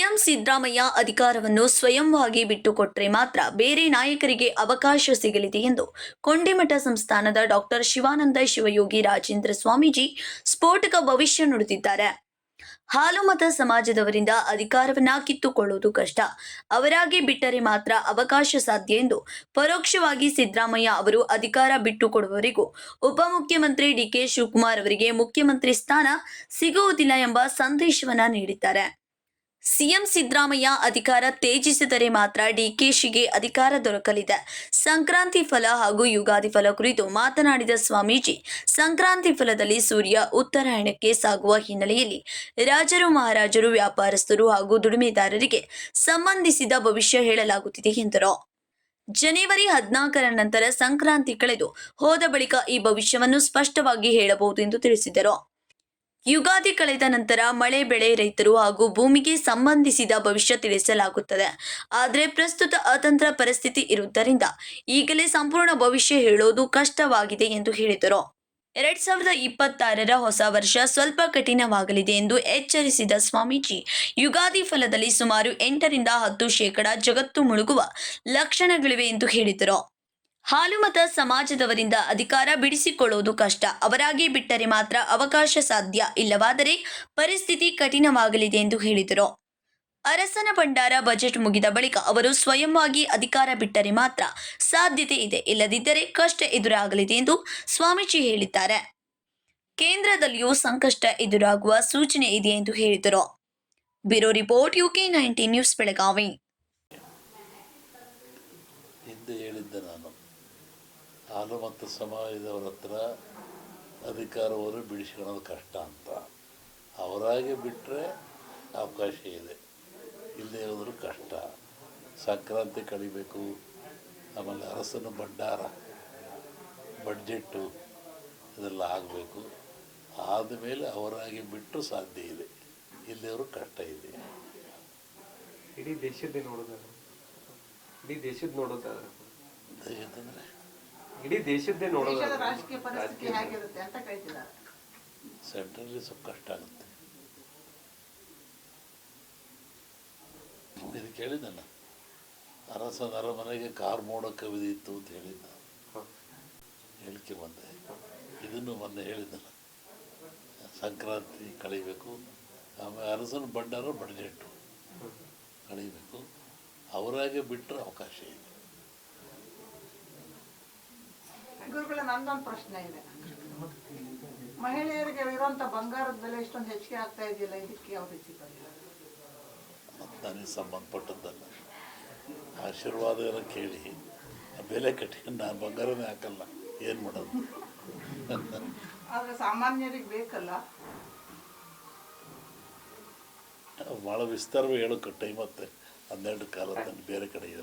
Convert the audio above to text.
CM Siddaramaiah ಅಧಿಕಾರವನ್ನು ಸ್ವಯಂವಾಗಿ ಬಿಟ್ಟುಕೊಟ್ಟರೆ ಮಾತ್ರ ಬೇರೆ ನಾಯಕರಿಗೆ ಅವಕಾಶ ಸಿಗಲಿದೆ ಎಂದು ಕೊಂಡಿಮಠ ಸಂಸ್ಥಾನದ ಡಾಕ್ಟರ್ ಶಿವಾನಂದ ಶಿವಯೋಗಿ ರಾಜೇಂದ್ರ ಸ್ವಾಮೀಜಿ ಸ್ಫೋಟಕ ಭವಿಷ್ಯ ನುಡಿದಿದ್ದಾರೆ. ಹಾಲುಮತ ಸಮಾಜದವರಿಂದ ಅಧಿಕಾರವನ್ನ ಕಿತ್ತುಕೊಳ್ಳುವುದು ಕಷ್ಟ. ಅವರಾಗಿ ಬಿಟ್ಟರೆ ಮಾತ್ರ ಅವಕಾಶ ಸಾಧ್ಯ ಎಂದು ಪರೋಕ್ಷವಾಗಿ ಸಿದ್ದರಾಮಯ್ಯ ಅವರು ಅಧಿಕಾರ ಬಿಟ್ಟುಕೊಡುವವರೆಗೂ ಉಪಮುಖ್ಯಮಂತ್ರಿ ಡಿಕೆ ಶಿವಕುಮಾರ್ ಅವರಿಗೆ ಮುಖ್ಯಮಂತ್ರಿ ಸ್ಥಾನ ಸಿಗುವುದಿಲ್ಲ ಎಂಬ ಸಂದೇಶವನ್ನ ನೀಡಿದ್ದಾರೆ. ಸಿಎಂ ಸಿದ್ದರಾಮಯ್ಯ ಅಧಿಕಾರ ತ್ಯಜಿಸಿದರೆ ಮಾತ್ರ ಡಿಕೆಶಿಗೆ ಅಧಿಕಾರ ದೊರಕಲಿದೆ. ಸಂಕ್ರಾಂತಿ ಫಲ ಹಾಗೂ ಯುಗಾದಿ ಫಲ ಕುರಿತು ಮಾತನಾಡಿದ ಸ್ವಾಮೀಜಿ, ಸಂಕ್ರಾಂತಿ ಫಲದಲ್ಲಿ ಸೂರ್ಯ ಉತ್ತರಾಯಣಕ್ಕೆ ಸಾಗುವ ಹಿನ್ನೆಲೆಯಲ್ಲಿ ರಾಜರು, ಮಹಾರಾಜರು, ವ್ಯಾಪಾರಸ್ಥರು ಹಾಗೂ ದುಡಿಮೆದಾರರಿಗೆ ಸಂಬಂಧಿಸಿದ ಭವಿಷ್ಯ ಹೇಳಲಾಗುತ್ತಿದೆ ಎಂದರು. ಜನವರಿ ಹದಿನಾಲ್ಕರ ನಂತರ ಸಂಕ್ರಾಂತಿ ಕಳೆದು ಹೋದ ಬಳಿಕ ಈ ಭವಿಷ್ಯವನ್ನು ಸ್ಪಷ್ಟವಾಗಿ ಹೇಳಬಹುದು ಎಂದು ತಿಳಿಸಿದರು. ಯುಗಾದಿ ಕಳೆದ ನಂತರ ಮಳೆ, ಬೆಳೆ ರೈತರು ಹಾಗೂ ಭೂಮಿಗೆ ಸಂಬಂಧಿಸಿದ ಭವಿಷ್ಯ ತಿಳಿಸಲಾಗುತ್ತದೆ. ಆದರೆ ಪ್ರಸ್ತುತ ಅತಂತ್ರ ಪರಿಸ್ಥಿತಿ ಇರುವುದರಿಂದ ಈಗಲೇ ಸಂಪೂರ್ಣ ಭವಿಷ್ಯ ಹೇಳೋದು ಕಷ್ಟವಾಗಿದೆ ಎಂದು ಹೇಳಿದರು. ಎರಡ್ ಸಾವಿರದ ಇಪ್ಪತ್ತಾರರ ಹೊಸ ವರ್ಷ ಸ್ವಲ್ಪ ಕಠಿಣವಾಗಲಿದೆ ಎಂದು ಎಚ್ಚರಿಸಿದ ಸ್ವಾಮೀಜಿ, ಯುಗಾದಿ ಫಲದಲ್ಲಿ ಸುಮಾರು ಎಂಟರಿಂದ ಹತ್ತು ಶೇಕಡ ಜಗತ್ತು ಮುಳುಗುವ ಲಕ್ಷಣಗಳಿವೆ ಎಂದು ಹೇಳಿದರು. ಹಾಲುಮತ ಸಮಾಜದವರಿಂದ ಅಧಿಕಾರ ಬಿಡಿಸಿಕೊಳ್ಳುವುದು ಕಷ್ಟ. ಅವರಾಗಿ ಬಿಟ್ಟರೆ ಮಾತ್ರ ಅವಕಾಶ ಸಾಧ್ಯ ಇಲ್ಲವಾದರೆ ಪರಿಸ್ಥಿತಿ ಕಠಿಣವಾಗಲಿದೆ ಎಂದು ಹೇಳಿದರು. ಅರಸನ ಭಂಡಾರ ಬಜೆಟ್ ಮುಗಿದ ಬಳಿಕ ಅವರು ಸ್ವಯಂವಾಗಿ ಅಧಿಕಾರ ಬಿಟ್ಟರೆ ಮಾತ್ರ ಸಾಧ್ಯತೆ ಇದೆ. ಇಲ್ಲದಿದ್ದರೆ ಕಷ್ಟ ಎದುರಾಗಲಿದೆ ಎಂದು ಸ್ವಾಮೀಜಿ ಹೇಳಿದ್ದಾರೆ. ಕೇಂದ್ರದಲ್ಲಿಯೂ ಸಂಕಷ್ಟ ಎದುರಾಗುವ ಸೂಚನೆ ಇದೆ ಎಂದು ಹೇಳಿದರು. Bureau report UK nineteen news Belagavi. ಹೇಳಿದ್ದೆ ನಾನು. ಹಾಲು ಮತ್ತು ಸಮಾಜದವರ ಹತ್ರ ಅಧಿಕಾರವನ್ನು ಬಿಡಿಸ್ಕೊಳ್ಳೋದು ಕಷ್ಟ ಅಂತ. ಅವರಾಗೆ ಬಿಟ್ಟರೆ ಅವಕಾಶ ಇದೆ. ಇಲ್ಲದೆ ಹೋದರೂ ಕಷ್ಟ. ಸಂಕ್ರಾಂತಿ ಕಳಿಬೇಕು. ಆಮೇಲೆ ಅರಸನ ಭಂಡಾರ ಬಡ್ಜೆಟ್ಟು ಇದೆಲ್ಲ ಆಗಬೇಕು. ಆದಮೇಲೆ ಅವರಾಗಿ ಬಿಟ್ಟು ಸಾಧ್ಯ ಇದೆ. ಇಲ್ಲಿಯವರು ಕಷ್ಟ ಇದೆ. ಇಡೀ ದೇಶದ್ದೇ ನೋಡೋದಾದ್ರೆ? ಇಡೀ ದೇಶದ ನೋಡೋದಾದ್ರೆ? ಯಾಕಂದರೆ ಇಡೀ ದೇಶದ್ದೇ ದೇಶದ ನೋಡೋದಾದ್ರೆ ರಾಜಕೀಯ ಪರಿಸ್ಥಿತಿ ಹೇಗಿರುತ್ತೆ ಅಂತ ಕೇಳ್ತಿದ್ದಾರೆ. ಸೆಂಟ್ರಲ್ಲಿ ಸ್ವಲ್ಪ ಕಷ್ಟ ಆಗುತ್ತೆ. ಇದು ಕೇಳಿದ್ದಲ್ಲ ಅರಸನ ಅರಮನೆಗೆ ಕಾರ್ ಮೋಡ ಕವಿದಿತ್ತು ಅಂತ ಹೇಳಿದ್ದ. ಹೇಳಿಕೆ ಬಂದೆ. ಇದನ್ನು ಮೊನ್ನೆ ಹೇಳಿದ್ದಲ್ಲ. ಸಂಕ್ರಾಂತಿ ಕಳಿಬೇಕು. ಆಮೇಲೆ ಅರಸನ ಬಣ್ಣರು ಬಡ್ಜೆಟ್ಟು ಕಳಿಬೇಕು. ಅವರಾಗೆ ಬಿಟ್ಟರೆ ಅವಕಾಶ ಇದೆ ಗುರುಗಳ ನಂದೊಂದು ಪ್ರಶ್ನೆ ಇದೆ. ಮಹಿಳೆಯರಿಗೆ ಇರುವಂತ ಬಂಗಾರದ ಬೆಲೆ ಇಷ್ಟೊಂದು ಹೆಚ್ಚಿಗೆ ಆಗ್ತಾ ಇದೆಯಲ್ಲ ಇದಕ್ಕೆ ಯಾವ ರೀತಿ ನನಗೆ ಸಂಬಂಧಪಟ್ಟದ್ದಲ್ಲ. ಆಶೀರ್ವಾದ ಕೇಳಿ. ಬೆಲೆ ಕಟ್ಟಿಕೊಂಡು ನಾನು ಬಂಗಾರನೇ ಹಾಕಲ್ಲ ಏನು ಮಾಡೋದು? ಆದ್ರೆ ಸಾಮಾನ್ಯರಿಗೆ ಬೇಕಲ್ಲ. ಭಾಳ ವಿಸ್ತಾರವಾಗಿ ಹೇಳೋಕೆ ಟೈಮ್ ಮತ್ತೆ ಹನ್ನೆರಡು ಕಾಲದಲ್ಲಿ ಬೇರೆ ಕಡೆ ಇದೆ